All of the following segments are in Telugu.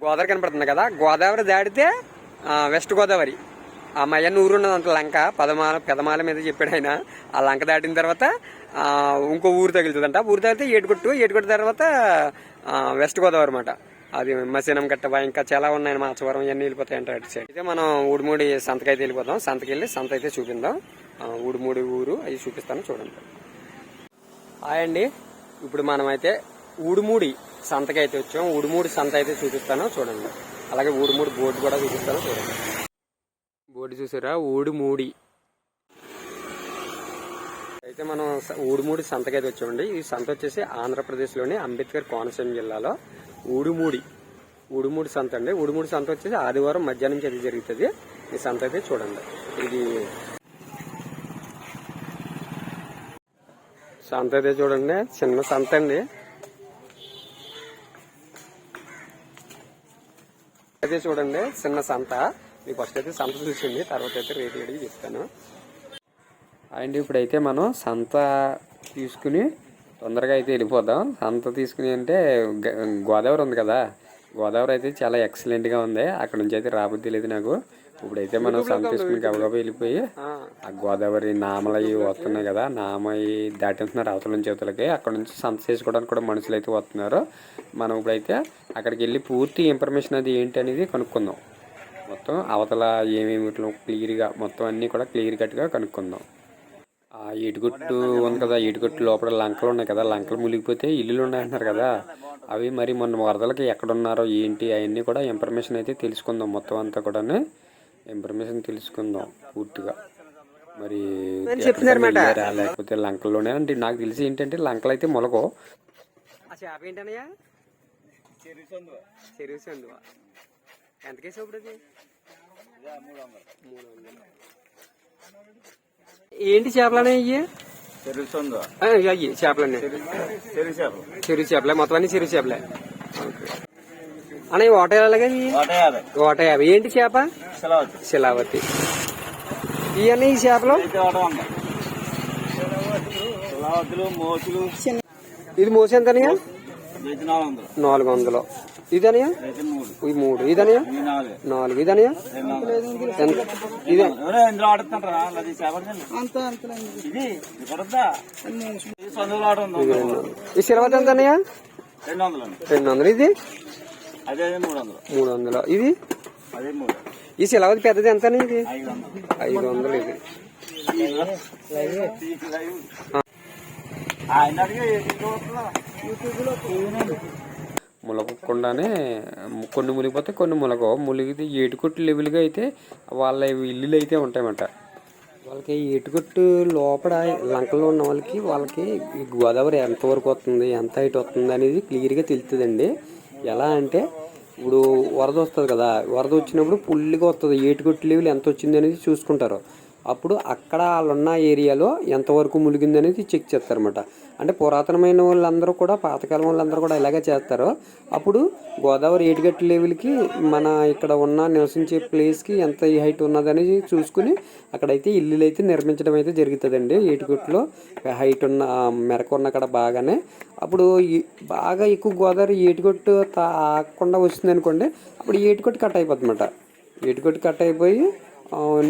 గోదావరి కనపడుతుంది కదా. గోదావరి దాటితే వెస్ట్ గోదావరి. ఆ మయన్న ఊరు అంత లంక. పదమాల పెదమాల మీద చెప్పాడు ఆయన. ఆ లంక దాటిన తర్వాత ఇంకో ఊరు తగులుతుందంట. ఊరు తగిలితే ఏటుకొట్టు ఏటుకొట్టు తర్వాత వెస్ట్ గోదావరి అనమాట అది మసీనం గట్టబా ఇంకా చాలా ఉన్నాయి మాచవరం ఇవన్నీ వెళ్ళిపోతాయంట అటు సైడ్. అయితే మనం ఊడిమూడి సంతకైతే వెళ్ళిపోతాం సంతకి వెళ్ళి సంత అయితే చూపిందాం ఊడిమూడి ఊరు అవి చూపిస్తాను చూడండి. హాయ్ అండి. ఇప్పుడు మనమైతే ఊడుమూడి సంతకి అయితే వచ్చాం. ఊడుమూడి సంత అయితే చూపిస్తాను చూడండి. అలాగే ఊడుమూడి బోర్డు కూడా చూపిస్తాను చూడండి. బోర్డు చూసారా? ఊడుమూడి అయితే మనం స- ఊడుమూడి సంతకి అయితే వచ్చామండి. ఈ సంత వచ్చేసి ఆంధ్రప్రదేశ్లోని అంబేద్కర్ కోనసీమ జిల్లాలో ఊడుమూడి ఊడుమూడి సంత అండి. ఊడుమూడి సంత వచ్చేసి ఆదివారం మధ్యాహ్నం నుంచి అది జరుగుతుంది. ఈ సంత అయితే చూడండి. ఇది సంత అయితే చూడండి. చిన్న సంత అండి. అయితే చూడండి చిన్న సంత. మీకు ఫస్ట్ అయితే సంత చూసింది తర్వాత అయితే రేట్ అడిగి చెప్తాను. అండ్ ఇప్పుడైతే మనం సంత తీసుకుని తొందరగా అయితే వెళ్ళిపోదాం. సంత తీసుకుని అంటే గ- గోదావరి ఉంది కదా. గోదావరి అయితే చాలా ఎక్సలెంట్గా ఉంది. అక్కడ నుంచి అయితే రాబుద్ది లేదు నాకు. ఇప్పుడైతే మనం సంత తీసుకుని గబగబా వెళ్ళిపోయి ఆ. గోదావరి నామలు అవి వస్తున్నాయి కదా నామ అవి దాటిస్తున్నారు అవతల నుంచి అవతలకి అక్కడ నుంచి సంత చేసుకోవడానికి కూడా మనుషులు అయితే వస్తున్నారు. మనం ఇప్పుడైతే అక్కడికి వెళ్ళి పూర్తి ఇన్ఫర్మేషన్ అది ఏంటి అనేది కనుక్కుందాం. మొత్తం అవతల ఏమేమి క్లియర్గా మొత్తం అన్నీ కూడా క్లియర్ కట్గా కనుక్కుందాం. ఆ ఇటుకొట్టు ఉంది కదా ఇటుకొట్టు లోపల లంకలు ఉన్నాయి కదా లంకలు మునిగిపోతే ఇల్లులు ఉన్నాయంటున్నారు కదా. అవి మరి మొన్న వరదలకి ఎక్కడున్నారో ఏంటి అవన్నీ కూడా ఇన్ఫర్మేషన్ అయితే తెలుసుకుందాం మొత్తం అంతా కూడా ఇన్ఫర్మేషన్ తెలుసుకుందాం పూర్తిగా. మరి? లేకపోతే లంకల్లోనే అంటే నాకు తెలిసి ఏంటంటే లంకలు అయితే మొలకో. ఏంటి చేపలనే ఇవి అయ్యి చేపలన్నీ. చెరువు చేపలే మొత్తం అన్ని చెరువు చేపలే. అన్న ఓట ఎలాగే ఓట యాభై ఏంటి చేప? శిలావతి. ఇవన్నీ ఈ చేపలు ఇది మోసి అయితే నాలుగు వందలు మూడు ఇది మూడు. ఇదనయ్యా ఈ నాలుగు. నాలుగు. ఇదనయ్యా రెండు వందలు ఎంత? ఇదే ఎవరో ఇందులో ఆడుతుంటారా? అది చేపడుతుంది ఇది? ఇక్కడొద్దా ఇది సొందులో ఆట ఉంది? ఈ సిలవతి ఎంత అన్నయ్య రెండు వందలు ఇది? మూడు వందలు ఇది? ఈ సిలవతి పెద్దది ఎంత ఇది? ఐదు వందలు ఇది. ములగకుండానే కొన్ని మునిగిపోతే కొన్ని ములగ ములిగితే ఏటుకొట్టు లెవెల్గా అయితే వాళ్ళ ఇల్లులు అయితే ఉంటాయన్నమాట. వాళ్ళకి ఎటుకొట్టు లోపల లంకలో ఉన్న వాళ్ళకి వాళ్ళకి గోదావరి ఎంత వరకు వస్తుంది ఎంత హైట్ వస్తుంది అనేది క్లియర్గా తెలుస్తుందండి ఎలా అంటే ఇప్పుడు వరద వస్తుంది కదా వరద వచ్చినప్పుడు ఫుల్గా వస్తుంది. ఏటుకొట్టు లెవెల్ ఎంత వచ్చింది అనేది చూసుకుంటారు. అప్పుడు అక్కడ వాళ్ళున్న ఏరియాలో ఎంతవరకు మునిగింది అనేది చెక్ చేస్తారన్నమాట. అంటే పురాతనమైన వాళ్ళందరూ కూడా పాతకాలం వాళ్ళందరూ కూడా ఇలాగే చేస్తారు. అప్పుడు గోదావరి ఏటిగట్టు లెవెల్కి మన ఇక్కడ ఉన్న నివసించే ప్లేస్కి ఎంత హైట్ ఉన్నదని చూసుకుని అక్కడైతే ఇల్లులు అయితే నిర్మించడం అయితే జరుగుతుందండి. ఏటిగట్టులో హైట్ ఉన్న మెరక ఉన్న అక్కడ బాగానే. అప్పుడు బాగా ఎక్కువ గోదావరి ఏటిగట్టు తాకుండా వస్తుంది అనుకోండి అప్పుడు ఏటిగట్టు కట్ అయిపోతుందన్నమాట. ఏటిగట్టు కట్ అయిపోయి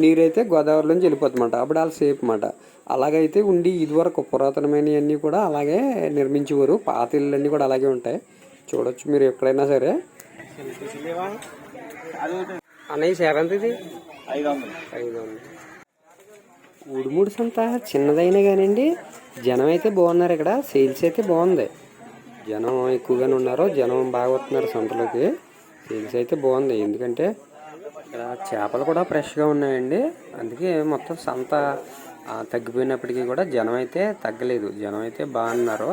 నీరైతే గోదావరిలోంచి వెళ్ళిపోతుందన్నమాట. అప్పుడు వాళ్ళ సేఫ్ అన్నమాట. అలాగైతే ఉండి ఇదివరకు పురాతనమైనవన్నీ కూడా అలాగే నిర్మించేవారు. పాత ఇళ్ళన్నీ కూడా అలాగే ఉంటాయి. చూడొచ్చు మీరు ఎక్కడైనా సరే. అన్నయ్య సేవ ఎంత ఇది? ఐదు వందలు. ఐదు వందలు. ఉడుముడు సంత చిన్నదైనా కానివ్వండి జనం అయితే బాగున్నారు ఇక్కడ సేల్స్ అయితే బాగుంది. జనం ఎక్కువగానే ఉన్నారు జనం బాగా వస్తున్నారు సంతలోకి. సేల్స్ అయితే బాగుంది. ఎందుకంటే ఇక్కడ చేపలు కూడా ఫ్రెష్గా ఉన్నాయండి. అందుకే మొత్తం సంత తగ్గిపోయినప్పటికీ కూడా జనం అయితే తగ్గలేదు. జనం అయితే బాగున్నారు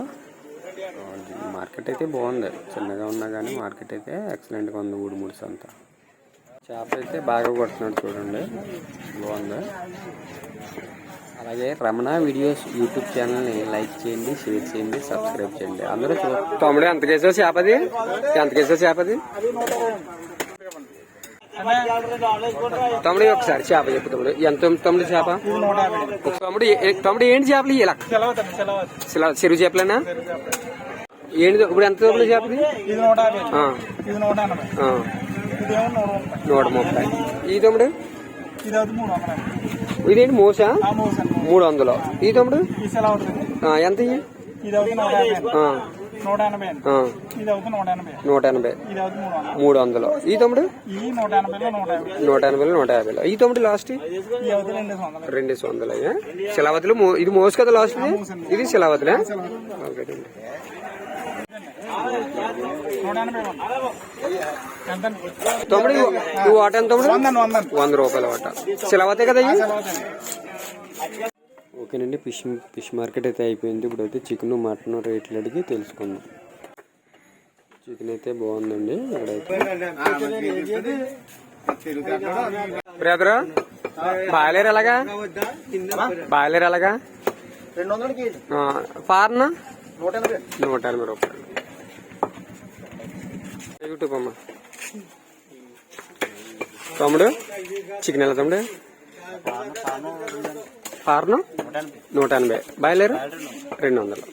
మార్కెట్ అయితే బాగుంది. చిన్నగా ఉన్నా కానీ మార్కెట్ అయితే ఎక్సలెంట్గా ఉంది మూడు మూడు సంత. చేప అయితే బాగా కొడుతున్నాడు చూడండి. బాగుంది? అలాగే రమణ వీడియోస్ యూట్యూబ్ ఛానల్ని లైక్ చేయండి షేర్ చేయండి సబ్స్క్రైబ్ చేయండి. అందరూ చూ తమ్ముడు ఎంత కేసో చేపది ఎంత కేసో చేపది తమ్ముడు ఒకసారి చేప చెప్పు తమ్ముడు. ఎంత తమ్ముడు చేప? తమ్ముడు తమ్ముడు ఏంటి చేపలు ఇలా? చెరువు చేపలేనా? ఏంటి ఇప్పుడు ఎంత దూరం చేప ఇది? ఇది నూట యాభై. ఆ, ఇది నూట ఎనభై ఆ, ఇదేమో నూట ముప్పై. నూట ముప్పై. ఈ తమ్ముడు? ఇది అవుతుంది మూడు వందలు అండి. ఇదేంటి మోసా? మోసండి మూడు వందలు. ఈ తమ్ముడు? ఎంత నూట ఎనభై ఎనభై. ఎనభై. మూడు వందలు. ఈ తమ్ముడు? నూట ఎనభైలో నూట యాభై. ఈ తమ్ముడు లాస్ట్? రెండు వందలు. అయ్యా. శిలావతిలో ఇది మోసు కదా లాస్ట్ ఇది శిలావతిలే ఓకే అండి. నూట ఎనభై ఉంది. ఎంత అండి? తమ్ముడు ఇవి వాట ఎంత తమ్ముడు? వంద రూపాయల వాట. శిలావతే కదా ఓకేనండి ఫిష్ ఫిష్ మార్కెట్ అయితే అయిపోయింది. ఇప్పుడు అయితే చికెన్ మటన్ రేట్లు అడిగి తెలుసుకుందాం. చికెన్ అయితే బాగుందండి. బ్రదర్ బాయిలర్ ఎలాగా? బాయిలర్ ఎలాగా? ఫార్న్? నూట ఎనభై. నూట ఎనభై రూపాయలు. యూట్యూబ్ అమ్మ. తమ్ముడు? చికెన్ ఎలా తమ్ముడు? ఫార్ను నూట ఎనభై. బాయిలర్ రెండు వందలు.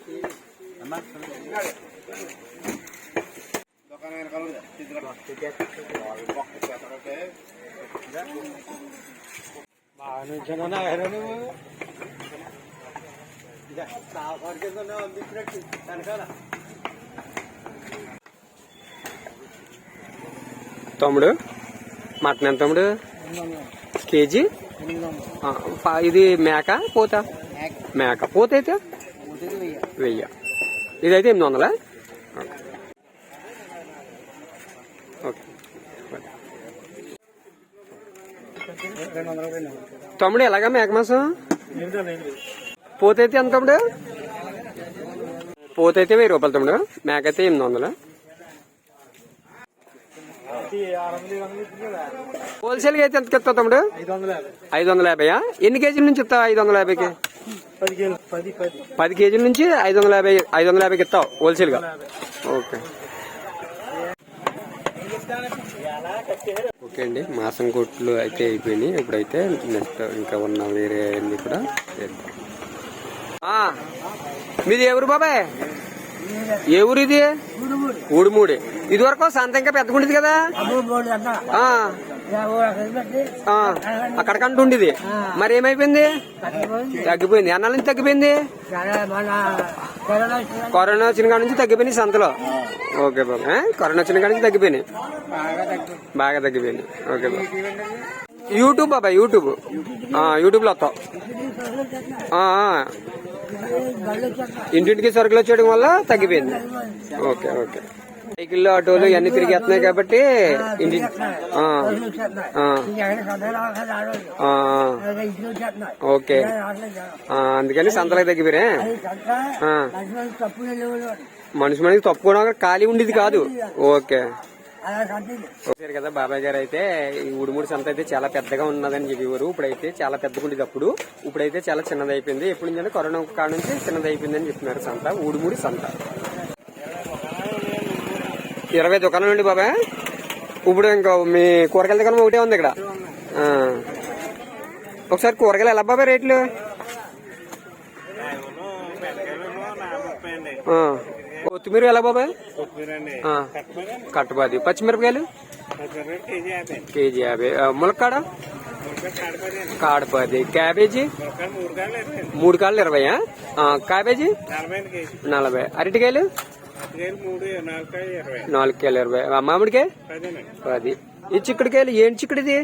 తమ్ముడు? మటన్ ఎంత తమ్ముడు? కేజీ? ఇది మేక పోత? మేక పోత అయితే? వెయ్య. ఇదైతే ఎనిమిది వందలా? ఓకే. తమ్ముడు ఎలాగా మేక మాసం? పోతైతే ఎంత తమ్ముడు? పోతైతే వెయ్యి రూపాయలు తమ్ముడు. మేక అయితే ఎనిమిది వందలు? హోల్సేల్గా అయితే ఎంత ఇస్తావు తమ్ముడు? ఐదు వందల యాభై. ఎన్ని కేజీల నుంచి ఇస్తావు ఐదు వందల యాభైకి? పది కేజీలు నుంచి ఐదు వందల యాభై ఐదు వందల యాభైకి ఇస్తావు హోల్సేల్గా ఓకే. ఓకే అండి మాసం కొట్లు అయితే అయిపోయినాయి. ఇప్పుడైతే నెక్స్ట్ ఇంకా ఉన్న వేరే అన్ని కూడా చేద్దాం. మీది ఊరు బాబాయ్? ఏ ఊరు ఇది? ఊడిమూడి ఇది వరకు సంత ఇంకా పెద్దగుండేది కదా? అక్కడికంటూ ఉండేది. మరి ఏమైపోయింది? తగ్గిపోయింది. ఎన్నాల నుంచి తగ్గిపోయింది? కరోనా వచ్చిన కాడ నుంచి తగ్గిపోయినాయి సంతలో. ఓకే బాబు. కరోనా వచ్చిన కాడ నుంచి తగ్గిపోయినాయి. బాగా తగ్గిపోయినాయి ఓకే బాబు. యూట్యూబ్ బాబా యూట్యూబ్. యూట్యూబ్లో వస్తావు. ఇంటింటికి సరుకులు వచ్చేయడం వల్ల తగ్గిపోయింది. Okay okay. సైకిళ్ళు ఆటోలు ఇవన్నీ తిరిగేస్తున్నాయి కాబట్టి ఇంటి ఓకే. అందుకని సంతలకు తగ్గిపోయినా. మనిషి మనిషి తప్పుకోవడం ఖాళీ ఉండేది కాదు. ఓకే. చూసారు కదా బాబాయ్ గారు అయితే ఈ ఉడుముడి సంత అయితే చాలా పెద్దగా ఉన్నదని చెప్పేవారు ఇప్పుడైతే చాలా పెద్దగా ఉండేది అప్పుడు ఇప్పుడైతే చాలా చిన్నది అయిపోయింది ఎప్పుడు నుంచి కరోనా కాడ నుంచి చిన్నది అయిపోయిందని చెప్తున్నారు సంత ఊడిముడి సంత. ఇరవై దుకాణం అండి బాబాయ్. ఇప్పుడు ఇంకా మీ కూరగాయల దుకాణం ఒకటే ఉంది ఇక్కడ. ఒకసారి కూరగాయలు ఎలా బాబాయ్ రేట్లు. కొత్తిమీర ఎలా బాబాయ్. కట్టుబాది పచ్చిమిరపకాయలు? కేజీ యాభై. ములక్కాడ? కాడపది క్యాబేజీ? మూడు కాళ్ళు ఇరవై క్యాబేజీ? నలభై అరటికాయలు? నాలుగు కాయలు ఇరవై. మామిడికాయ? పది. ఈ చిక్కుడుకాయలు ఏంటి చిక్కుడిది?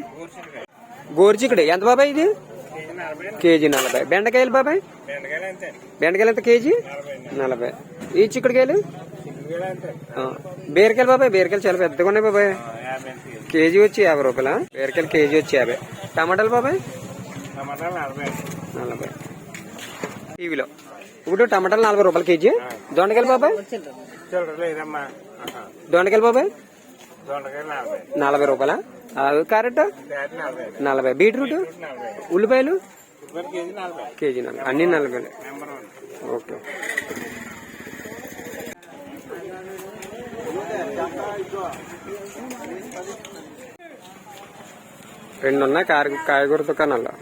గోరు చిక్కుడు. ఎంత బాబాయ్ ఇది? కేజీ నలభై బెండకాయలు బాబాయ్? బెండకాయలు ఎంత కేజీ? నలభై. ఈ చిక్కుడుకాయలు? బీరకాయలు బాబాయ్ బీరకాయలు చాలా పెద్దగా ఉన్నాయి బాబాయ్. కేజీ వచ్చి యాభై రూపాయలా? బీరకాయలు కేజీ వచ్చి యాభై. టమాటాలు బాబాయ్? నలభై. టీవీలో. ఇప్పుడు టమాటాలు నలభై రూపాయలు కేజీ. దొండకాయలు బాబాయ్? దొండకాయలు బాబాయ్? నలభై రూపాయలా? క్యారెట్? నలభై. బీట్రూట్? ఉల్లిపాయలు? కేజీ నలభై. కేజీ అన్ని నలభై ఓకే. రెండు ఉన్నాయి కాయ కాయగూర దుకాణాల్లో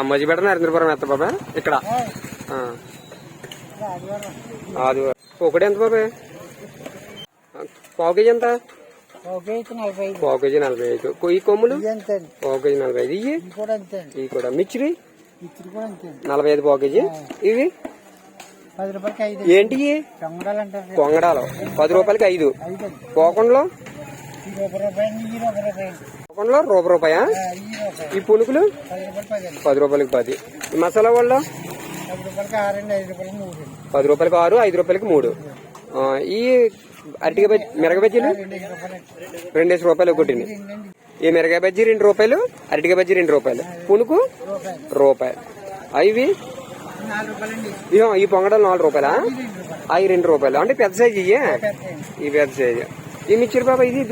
అమ్మాజీపేట నరేంద్రపురం ఎత్త బాబా? ఇక్కడ. ఆదివారం. ఒకటి ఎంత బాబాయ్ పావు కేజీ ఎంత? పావు కేజీ నలభై ఐదు. ఈ కొమ్ములు? పావు కేజీ నలభై ఐదు. ఇవి కూడా అండి. నలభై ఐదు పావు కేజీ. ఇవి? పది రూపాయలకి ఐదు. ఏంటి అంటారు పొంగడాలు పది రూపాయలకి ఐదు. పోకుండా పోకుండా రూపాయి రూపాయా ఈ పునుకులు పది రూపాయలకి పది ఈ మసాలా వాళ్ళు? పది రూపాయలకి ఆరు ఐదు రూపాయలకి మూడు ఈ అరటిక బజ్జీ మిరగ బజ్జీలు? రెండేసి రూపాయలు రెండండి ఈ మిరగాయ బజ్జీ రెండు రూపాయలు అరటిక బజ్జీ రెండు రూపాయలు. పునుకు? రూపాయలు రూపాయి. అవి? ఈ పొంగడాలు నాలుగు రూపాయలా? అవి రెండు రూపాయలు. అంటే పెద్ద సైజు ఇయ్యే? ఈ పెద్ద సైజు ఈ మిర్చిరి బాబా ఇది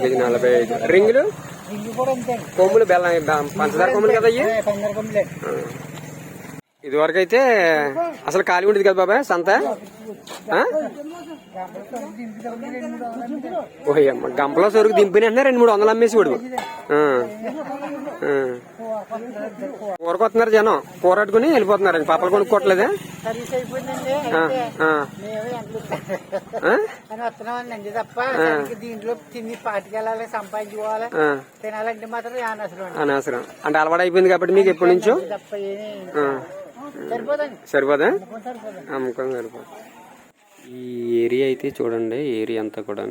కేజీ నలభై ఐదు రింగులు? కొమ్ములు బెల్లం పంచదార కొమ్ములు కదా అయ్యి ఆ, ఇది వరకు అయితే అసలు ఖాళీ ఉండేది కదా బాబాయ్ సంత ఆ? గంపలో సరుకు దింపిన రెండు మూడు వందలు అమ్మేసి వాడు ఆ. కూరకు వస్తున్నారు జనం కూర కట్టుకుని వెళ్ళిపోతున్నారు పాపలు కొనుక్కోవట్లేదా సర్వీస్ అయిపోయిందండి. మేమే? అని వస్తున్నామండి అండి తప్ప దీంట్లో తిని పాటికెళ్ళాలి సంపాదించుకోవాలి. తినాలంటే మాత్రం అనవసరం అనవసరం. అంటే అలవాటు అయిపోయింది కాబట్టి మీకు ఎప్పటి నుంచో? తప్ప. సరిపోదండి. సరిపోదా? సరిపోదండి అమ్మకం సరిపోదు. ఈ ఏరియా అయితే చూడండి ఏరియా అంతా కూడా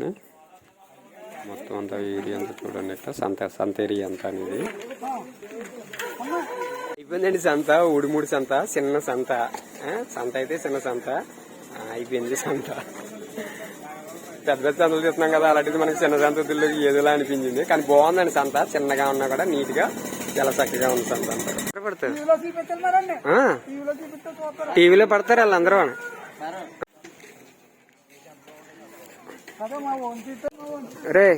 మొత్తం అంతా ఏరియా అంతా చూడండి సంత సంత ఏరియా అంతా అనేది. అయిపోయిందండి సంత. ఉడిముడి సంత చిన్న సంత. సంత అయితే చిన్న సంత. అయిపోయింది సంత. పెద్ద పెద్ద సంతలు చూస్తున్నాం కదా అలాంటిది మనకి చిన్న సంత ఏదోలా అనిపించింది. కానీ బాగుందండి సంత. చిన్నగా ఉన్నా కూడా నీట్గా చాలా చక్కగా ఉంది సంత అంతా. పడుతుంది ఆ, టీవీలో పడతారు వాళ్ళందరూ. రే.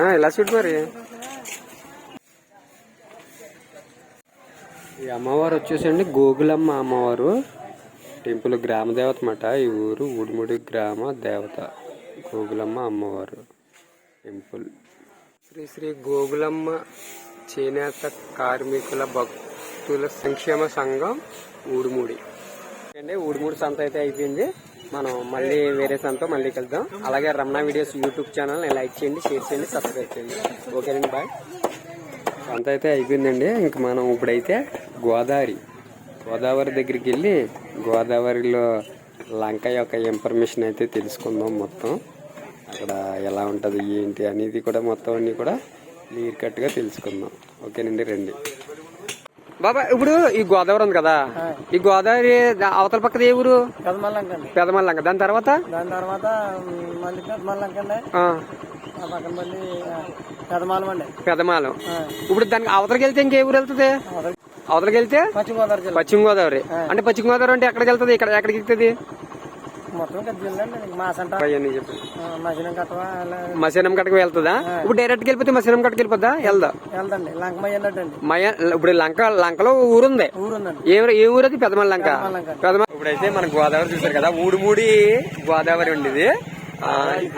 ఆ, ఇలా చూడు మరి? ఈ అమ్మవారు వచ్చేసండి గోగులమ్మ అమ్మవారు. టెంపుల్ గ్రామ దేవత మాట ఈ ఊరు ఉడిముడి గ్రామ దేవత గోగులమ్మ అమ్మవారు. టెంపుల్. శ్రీ శ్రీ గోగులమ్మ చేనేత కార్మికుల భక్తుల సంక్షేమ సంఘం ఊడిముడి. అండి ఊడిముడి సంత అయితే అయిపోయింది. మనం మళ్ళీ వేరే సంత మళ్ళీ కలుద్దాం. అలాగే Ramana videos YouTube channel like చేయండి షేర్ చేయండి సబ్స్క్రైబ్ చేయండి. ఓకేనండి బాయ్. సంత అయితే అయిపోయిందండి. ఇంక మనం ఇప్పుడైతే గోదావరి. గోదావరి దగ్గరికి వెళ్ళి గోదావరిలో లంక యొక్క ఇన్ఫర్మేషన్ అయితే తెలుసుకుందాం మొత్తం. అక్కడ ఎలా ఉంటుంది ఏంటి అనేది కూడా మొత్తం అన్ని కూడా క్లియర్ కట్గా తెలుసుకుందాం. ఓకేనండి రండి. బాబా ఇప్పుడు ఈ గోదావరి ఉంది కదా? ఈ గోదావరి అవతల పక్కన ఏ ఊరు? పెదమల్లంక దాని తర్వాత? దాని తర్వాత మళ్ళీ పెదమల్లంక పెదమాలం ఇప్పుడు దానికి అవతలకి వెళ్తే ఇంకే ఊరు వెళ్తుంది? అవతలకి వెళ్తే పశ్చిమ గోదావరి పశ్చిమ గోదావరి అంటే పశ్చిమ గోదావరి అంటే ఎక్కడికి వెళ్తుంది ఇక్కడ ఎక్కడికి వెళ్తుంది మసీనం కట్టకు వెళ్తుందా? ఇప్పుడు డైరెక్ట్ వెళ్ళిపోతే మసీనం కట్టకు వెళ్ళిపోద్దా? వెళ్దా? మయ ఇప్పుడు లంక లంకలో ఊరుంది. ఏ ఊరు- ఏ ఊరు అది? పెదమల్ లంక. పెదమ ఇప్పుడైతే మన గోదావరి చూసారు కదా ఊడిమూడి గోదావరి ఉండేది.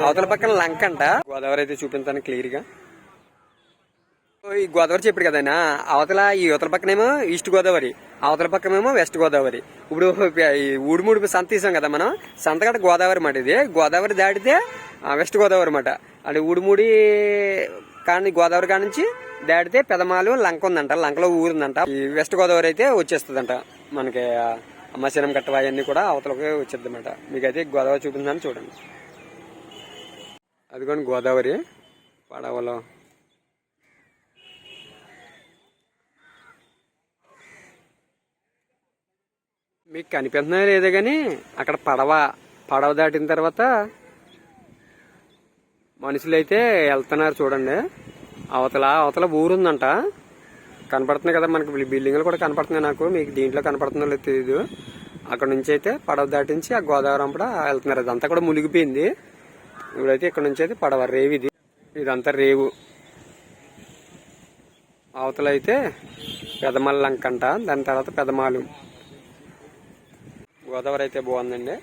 అవతల పక్కన లంక అంట. గోదావరి అయితే చూపించాను క్లియర్గా. ఈ గోదావరి చెప్పాడు కదైనా అవతల ఈ అవతల పక్కనేమో ఈస్ట్ గోదావరి అవతల పక్కనేమో వెస్ట్ గోదావరి. ఇప్పుడు ఈ ఊడిమూడి సంత తీసాం కదా మనం సంతగడ గోదావరి మాట ఇది. గోదావరి దాటితే వెస్ట్ గోదావరి అనమాట అంటే ఊడిమూడి కానీ గోదావరి కాడ నుంచి దాటితే పెదమాలు లంక ఉందంట లంకలో ఊరుందంట. ఈ వెస్ట్ గోదావరి అయితే వచ్చేస్తుందంట మనకి మసీనం కట్టవ అవన్నీ కూడా అవతలకి వచ్చేది అనమాట మీకైతే గోదావరి చూపిందని చూడండి. అదిగోండి గోదావరి పడవలో. మీకు కనిపిస్తున్నా లేదో కానీ అక్కడ పడవ పడవ దాటిన తర్వాత మనుషులు అయితే వెళ్తున్నారు చూడండి. అవతల అవతల ఊరుందంట. కనపడుతున్నాయి కదా మనకి బిల్డింగ్లు కూడా కనపడుతున్నాయి నాకు. మీకు దీంట్లో కనపడుతుందో లేదో తెలియదు అక్కడ నుంచి అయితే పడవ దాటించి ఆ గోదావరి అంపడ వెళ్తున్నారు. అదంతా కూడా మునిగిపోయింది. ఇప్పుడైతే ఇక్కడ నుంచి అయితే పడవ రేవు ఇది. ఇదంతా రేవు. అవతల అయితే దాని తర్వాత పెదమాలు. గోదావరి అయితే బాగుందండి.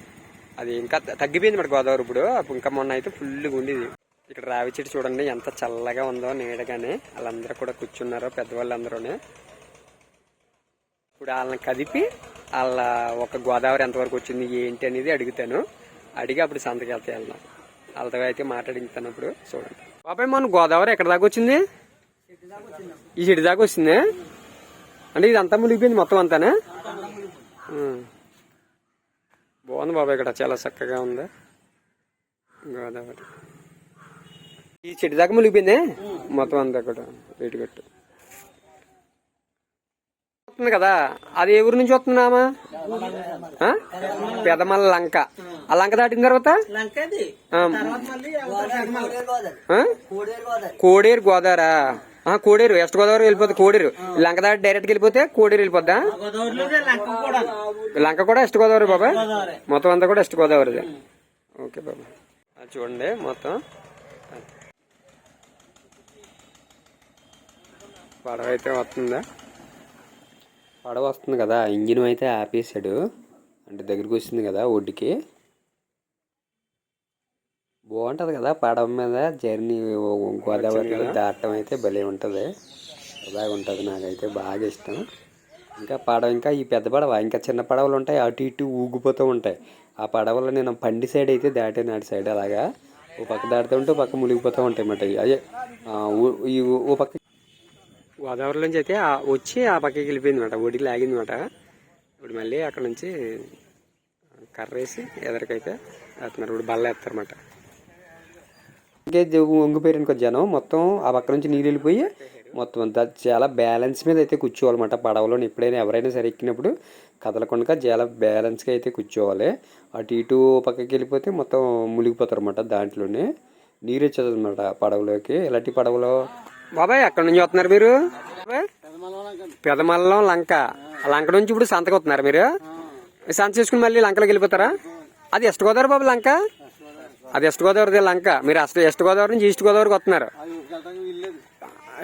అది ఇంకా తగ్గిపోయింది మరి గోదావరి ఇప్పుడు. ఇంకా మొన్న అయితే ఫుల్గా ఉండేది. ఇక్కడ రావి చెట్టు చూడండి ఎంత చల్లగా ఉందో నీడగానే. వాళ్ళందరూ కూడా కూర్చున్నారు పెద్దవాళ్ళందరూనే. ఇప్పుడు వాళ్ళని కదిపి వాళ్ళ ఒక గోదావరి ఎంతవరకు వచ్చింది ఏంటి అనేది అడుగుతాను. అడిగి అప్పుడు సంతకి వెళ్తే వెళ్దాం. వాళ్ళతో అయితే మాట్లాడించాను అప్పుడు చూడండి. బాబాయ్ మన గోదావరి ఎక్కడ దాకా వచ్చింది? ఈ చెట్టు దాకా వచ్చింది? అంటే ఇది అంతా మునిగిపోయింది మొత్తం అంతానే? బాగుంది బాబాయ్ ఇక్కడ చాలా చక్కగా ఉంది. గోదావరి. ఈ చెట్టు దాకా మునిగిపోయింది? మొత్తం అంతా కూడా వేటిగట్టు వస్తుంది కదా అది ఏ ఊరు నుంచి వస్తుందామా పెదమల్ల లంక. ఆ లంక దాటిన తర్వాత? కోడేరు గోదావరా. ఆ, కోడేరు. వెస్ట్ గోదావరి వెళ్ళిపోతుంది కోడేరు. లంక దాటి డైరెక్ట్ వెళ్ళిపోతే కోడేరు వెళ్ళిపోద్దా? లంక కూడా లంక కూడా వెస్ట్ గోదావరి బాబా. మొత్తం అంతా కూడా వెస్ట్ గోదావరిదే ఓకే బాబా. అది చూడండి మొత్తం. పడవ అయితే వస్తుందా? పడవ వస్తుంది కదా. ఇంజిన్ అయితే ఆపేసాడు అంటే దగ్గరికి వచ్చింది కదా ఒడ్డుకి. బాగుంటుంది కదా పడవ మీద జర్నీ గోదావరి దాటం అయితే భలే ఉంటుంది. సరదాగా ఉంటుంది నాకైతే బాగా ఇష్టం. ఇంకా పడవ ఇంకా ఈ పెద్ద పడవ ఇంకా చిన్న పడవలు ఉంటాయి అటు ఇటు ఊగిపోతూ ఉంటాయి. ఆ పడవలో నేను పండి సైడ్ అయితే దాటాను అటు సైడ్ అలాగా. ఓ పక్క దాటుతూ ఉంటే ఓ పక్క మునిగిపోతూ ఉంటాయి అన్నమాట. అదే ఈ ఓ పక్క గోదావరి నుంచి అయితే వచ్చి ఆ పక్కకి వెళ్ళిపోయింది అనమాట ఒడికి లాగింది అనమాట ఇప్పుడు మళ్ళీ అక్కడ నుంచి కర్ర వేసి ఎదరికైతే వేస్తున్నారు. ఇప్పుడు బల్ల వేస్తారన్నమాట ఇంకే వంగిపోయారనుకో జనం మొత్తం ఆ పక్క నుంచి నీళ్ళు వెళ్ళిపోయి మొత్తం అంతా చాలా బ్యాలెన్స్ మీద అయితే కూర్చోవాలన్నమాట. పడవలో ఎప్పుడైనా ఎవరైనా సరే ఎక్కినప్పుడు కదలకుండా చాలా బ్యాలెన్స్గా అయితే కూర్చోవాలి. అటు ఇటు పక్కకి వెళ్ళిపోతే మొత్తం మునిగిపోతారు అనమాట దాంట్లోనే. నీరు వచ్చేది అనమాట పడవలోకి. ఇలాంటి పడవలో? బాబాయ్ ఎక్కడి నుంచి వస్తున్నారు మీరు? పెదమల్లం లంక. లంక నుంచి ఇప్పుడు సంతకు వస్తున్నారు మీరు సంత చేసుకుని మళ్ళీ లంకలోకి వెళ్ళిపోతారా? అది ఎస్ట్ గోదావరి బాబు లంక? అది వెస్ట్ గోదావరి లంక. మీరు అసలు వెస్ట్ గోదావరి నుంచి ఈస్ట్ గోదావరికి వస్తున్నారు.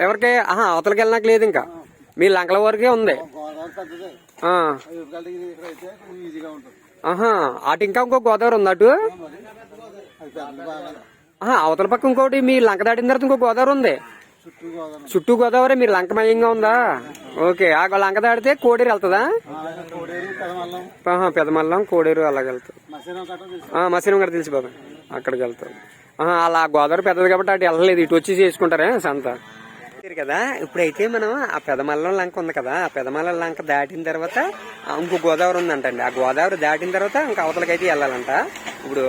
ఎవరికి? ఆహా అవతలకి వెళ్ళడానికి లేదు ఇంకా. మీ లంకల వరకే ఉంది. ఆహా అటు ఇంకా ఇంకో గోదావరి ఉంది అటు? ఆహా అవతల పక్క ఇంకోటి మీ లంక దాటిన తర్వాత ఇంకో గోదావరి ఉంది. చుట్టూ గోదావరి మీరు లంకమయంగా ఉందా? ఓకే ఆ లంక దాడితే కోడేరు వెళ్తుందా? పెదమల్లం కోడేరు అలాగ వెళ్తుంది. మసీనం గారు తెలుసు బాబా. అక్కడికి వెళ్తాం. అలా గోదావరి పెద్దది కాబట్టి అటు వెళ్ళలేదు. ఇటు వచ్చి చేసుకుంటారే సంత. కదా ఇప్పుడైతే మనం ఆ పెదమల్లం లంక ఉంది కదా ఆ పెదమల్లం లంక దాటిన తర్వాత ఇంకో గోదావరి ఉందంటండి. ఆ గోదావరి దాటిన తర్వాత ఇంకా అవతలకైతే వెళ్ళాలంట. ఇప్పుడు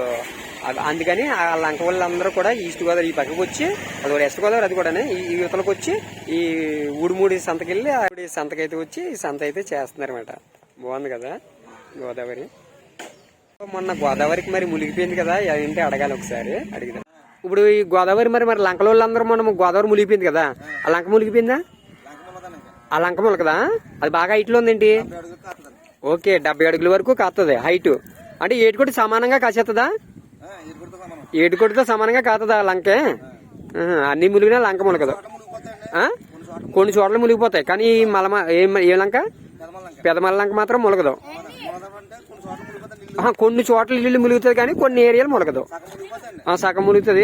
అందుకని ఆ లంక వాళ్ళందరూ కూడా ఈస్ట్ గోదావరి ఈ పక్కకు వచ్చి అది కూడా వెస్ట్ గోదావరి అది కూడా ఈ ఈ యువతలకు వచ్చి ఈ ఊడిమూడి సంతకెళ్ళి సంతకైతే వచ్చి ఈ సంత అయితే చేస్తున్నారు అనమాట బాగుంది కదా గోదావరి. మొన్న గోదావరికి మరి మునిగిపోయింది కదా ఏంటి అడగాలి ఒకసారి. అడిగిన ఇప్పుడు ఈ గోదావరి మరి మరి లంకల వాళ్ళందరూ మనం గోదావరి మునిగిపోయింది కదా ఆ లంక మునిగిపోయిందా? ఆ లంక ములకదా అది బాగా హైట్లో ఉందేంటి? ఓకే డెబ్బై అడుగుల వరకు కాస్తుంది హైట్ అంటే ఏటుకొట్టి సమానంగా కాసేస్తుందా ఏటుకొట్టితో సమానంగా కాతుందా ఆ లంకే? అన్ని మునిగినా లంక ములకదు కొన్ని చోట్ల మునిగిపోతాయి కానీ మలమ ఏ ఏ లంక? పెదమల లంక మాత్రం ములగదు కొన్ని చోట్ల ఇల్లు ములుగుతుంది కానీ కొన్ని ఏరియాలు ములగదు సగం ములుగుతుంది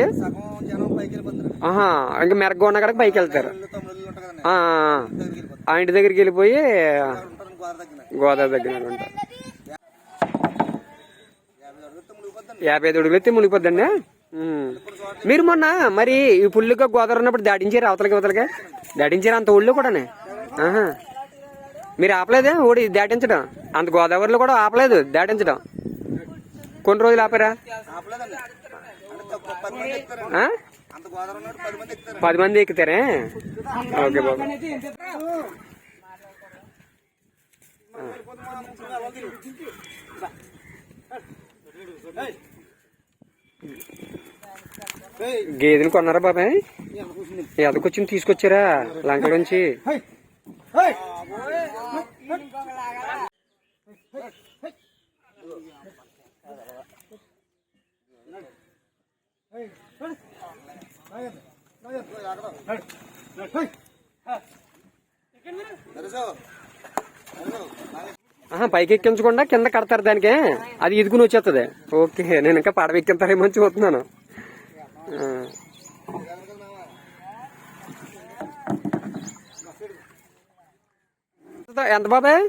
ఆహా ఇంకా మెరగ్గా ఉన్న కాడికి పైకి వెళ్తారు. ఆ, ఇంటి దగ్గరికి వెళ్ళిపోయి గోదావరి దగ్గర ఉంటారు. యాభై ఐదు అడుగులు ఎత్తే మునిగిపోద్దండి మీరు మొన్న మరి ఈ పుల్లుగా గోదావరి ఉన్నప్పుడు దాటించారు అవతలకి అవతలకి? దాటించారు అంత ఒళ్ళు కూడానే? ఆహా. మీరు ఆపలేదే? ఓడి దాటించడం. అంత గోదావరిలో కూడా ఆపలేదు దాటించడం. కొన్ని రోజులు ఆపారా? పది మంది ఎక్కుతారే? ఓకే బాబు. గేదెలు కొన్నారా బాబాయ్? ఎదకొచ్చింది తీసుకొచ్చారా లంక నుంచి? పైకి ఎక్కించకుండా కింద కడతారు దానికి. అది ఇదిగుని వచ్చేస్తుంది ఓకే నేను ఇంకా పడవ ఎక్కింతారేమో చూస్తున్నాను. ఎంత బాబాయ్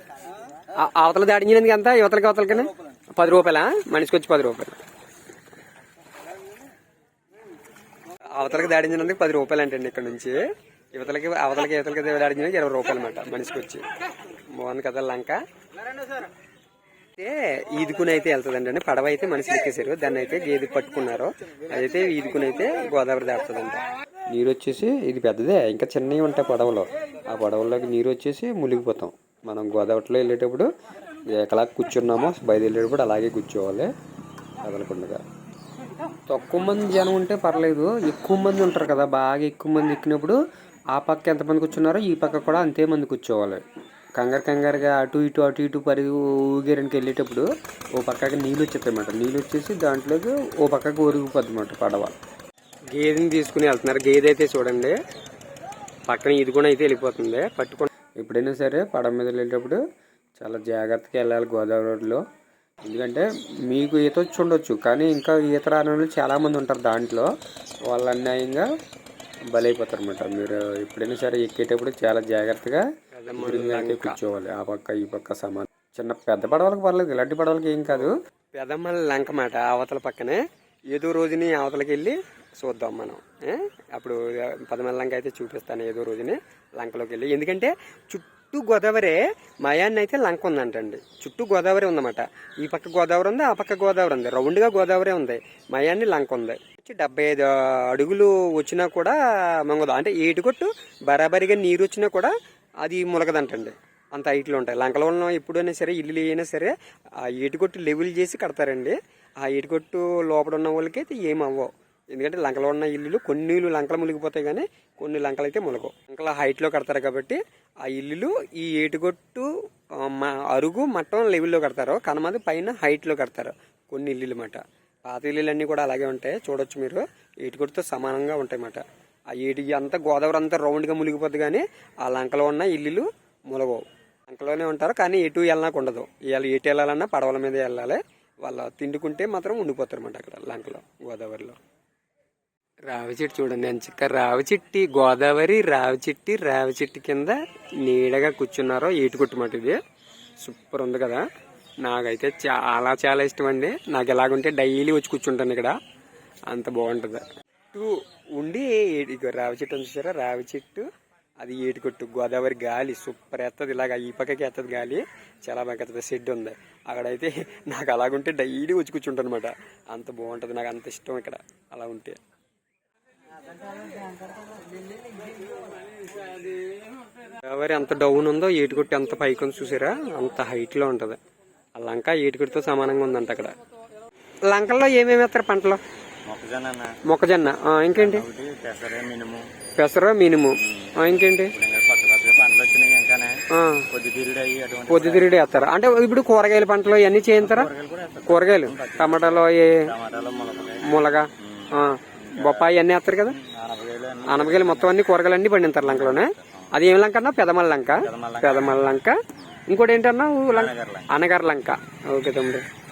అవతల దాడించినందుకు ఎంత? యువతలకి అవతలకి పది రూపాయలా? మనిషికి వచ్చి పది రూపాయలు. అవతలకి దాడించినందుకు పది రూపాయలు అంటండి ఇక్కడ నుంచి. యువతలకి అవతలకి యువతలకి దాడించినందుకు ఇరవై రూపాయలు అనమాట మనిషికి వచ్చి. బాగుంది కదా లంక. అయితే ఈదుకుని అయితే వెళ్తుందండి అండి. పడవ అయితే మనిషి ఎక్కేసారు దాన్ని అయితే గేది పట్టుకున్నారు. అదైతే ఈదుకుని అయితే గోదావరి దాటుతుందంట. నీరు వచ్చేసి ఇది పెద్దదే. ఇంకా చిన్నవి ఉంటాయి పడవలో. ఆ పడవలోకి నీరు వచ్చేసి మునిగిపోతాం. మనం గోదావరిలో వెళ్ళేటప్పుడు ఎక్కలా కూర్చున్నామో బయలుదేరేటప్పుడు అలాగే కూర్చోవాలి. కదలకుండా తక్కువ మంది జనం ఉంటే పర్లేదు. ఎక్కువ మంది ఉంటారు కదా బాగా ఎక్కువ మంది ఎక్కినప్పుడు ఆ పక్క ఎంతమంది కూర్చున్నారో ఈ పక్క కూడా అంతే మంది కూర్చోవాలి. కంగారు కంగారుగా అటు ఇటు అటు ఇటు పరిగి ఊగేరానికి వెళ్ళేటప్పుడు ఓ పక్కకి నీళ్ళు వచ్చేస్తాయన్నమాట. నీళ్ళు వచ్చేసి దాంట్లోకి ఓ పక్కకి ఒరిగిపోద్ది అన్నమాట పడవ. గేదెని తీసుకుని వెళ్తున్నారు. గేదె అయితే చూడండి పక్కన ఇది కూడా అయితే వెళ్ళిపోతుంది. పట్టుకుని ఎప్పుడైనా సరే పడవ మీద వెళ్ళేటప్పుడు చాలా జాగ్రత్తగా వెళ్ళాలి గోదావరి రోడ్లో ఎందుకంటే మీకు ఈత వచ్చి ఉండొచ్చు. కానీ ఇంకా ఈత రాని వాళ్ళు చాలా మంది ఉంటారు దాంట్లో. వాళ్ళు అన్యాయంగా బలైపోతారు అనమాట మీరు ఎప్పుడైనా సరే ఎక్కేటప్పుడు చాలా జాగ్రత్తగా కూర్చోవాలి. ఆ పక్క ఈ పక్క సమానం. చిన్న పెద్ద పడవలకు పర్లేదు. ఇలాంటి పడవలకి ఏం కాదు. పెదమ్మల లంక మాట అవతల పక్కనే. ఏదో రోజుని అవతలకి వెళ్ళి చూద్దాం మనం. అప్పుడు పదమల లంక అయితే చూపిస్తాను ఏదో రోజునే లంకలోకి వెళ్ళి. ఎందుకంటే చుట్టూ గోదావరి మయాన్ని అయితే లంక ఉందంటండి. చుట్టూ గోదావరి ఉందన్నమాట. ఈ పక్క గోదావరి ఉంది ఆ పక్క గోదావరి ఉంది. రౌండ్గా గోదావరి ఉంది. మయాన్ని లంక ఉంది. వచ్చి డెబ్బై ఐదు అడుగులు వచ్చినా కూడా మంగదు. అంటే ఏటుకొట్టు బరాబరిగా నీరు వచ్చినా కూడా అది ములగదంటండి. అంత హైట్లో ఉంటాయి. లంకలో ఉన్న ఎప్పుడైనా సరే ఇల్లు అయినా సరే ఆ ఏటుకొట్టు లెవెల్ చేసి కడతారండి. ఆ ఏటుకొట్టు లోపల ఉన్న వాళ్ళకైతే ఏమవ్వవు. ఏం అవ్వవు ఎందుకంటే లంకలో ఉన్న ఇల్లులు కొన్ని ఇల్లు లంకలు మునిగిపోతాయి కానీ కొన్ని లంకలు అయితే ములగవు లంకల హైట్లో కడతారు కాబట్టి ఆ ఇల్లులు ఈ ఏటుగొట్టు మా అరుగు మట్టం లెవెల్లో కడతారు. కనమది పైన హైట్లో కడతారు కొన్ని ఇల్లులు మాట. పాత ఇల్లులన్నీ కూడా అలాగే ఉంటాయి. చూడొచ్చు మీరు. ఏటుగొట్టుతో సమానంగా ఉంటాయి అన్నమాట ఆ ఏటి అంతా గోదావరి అంతా రౌండ్గా మునిగిపోద్ది కానీ ఆ లంకలో ఉన్న ఇల్లులు ములగవు లంకలోనే ఉంటారు కానీ ఎటు వెళ్ళడానికి ఉండదు. ఇవాళ ఎటు వెళ్ళాలన్నా పడవల మీద వెళ్ళాలి. వాళ్ళ తిండుకుంటే మాత్రం ఉండిపోతారు అన్నమాట అక్కడ లంకలో గోదావరిలో. రావి చెట్టు చూడండి ఎంచక్క రావి చెట్టి గోదావరి రావి చెట్టి రావి చెట్టు కింద నీడగా కూర్చున్నారో ఏటుకొట్టుమాట ఇది. సూపర్ ఉంది కదా. నాకైతే చాలా చాలా ఇష్టం అండి. నాకు ఎలాగుంటే డైలీ వచ్చి కూర్చుంటాను ఇక్కడ. అంత బాగుంటుంది. చుట్టూ ఉండి ఇదిగో రావి చెట్టు ఉంది చూసారా? రావి చెట్టు అది ఏటుకొట్టు గోదావరి గాలి సూపర్ ఎత్తది. ఇలాగ ఈ పక్కకి ఎత్తది గాలి చాలా బాగా ఎత్తది. షెడ్ ఉంది. అక్కడైతే నాకు అలాగుంటే డైలీ వచ్చి కూర్చుంటాను అనమాట అంత బాగుంటుంది. నాకు అంత ఇష్టం ఇక్కడ అలా ఉంటే. గోదావరి ఎంత డౌన్ ఉందో ఏటుకొట్టి ఎంత పైకి ఉంది చూసారా? అంత హైట్లో ఉంటది. ఆ లంక ఏటుకొట్టితో సమానంగా ఉందంట అక్కడ. లంకల్లో ఏమేమి వేస్తారు పంటలు? మొక్కజొన్న. ఇంకేంటి? పెసరే మినుము. పెసర మినుము. ఆ, ఇంకేంటి? పొద్దుతిరుగుడు వేస్తారు? అంటే ఇప్పుడు కూరగాయల పంటలు ఇవన్నీ చేయించారా? కూరగాయలు టమాటాలు ములగ బొప్పాయి అన్నీ వేస్తారు కదా? అనపకాయలు మొత్తం అన్ని కూరగాయలు అన్ని పండిస్తారు లంకలోనే. అది ఏం లంక అన్నా? పెదమల్ల లంక. పెదమల్ల లంక. ఇంకోటి ఏంటన్నా? అనగారు లంక. ఓకే తమ్ముడు.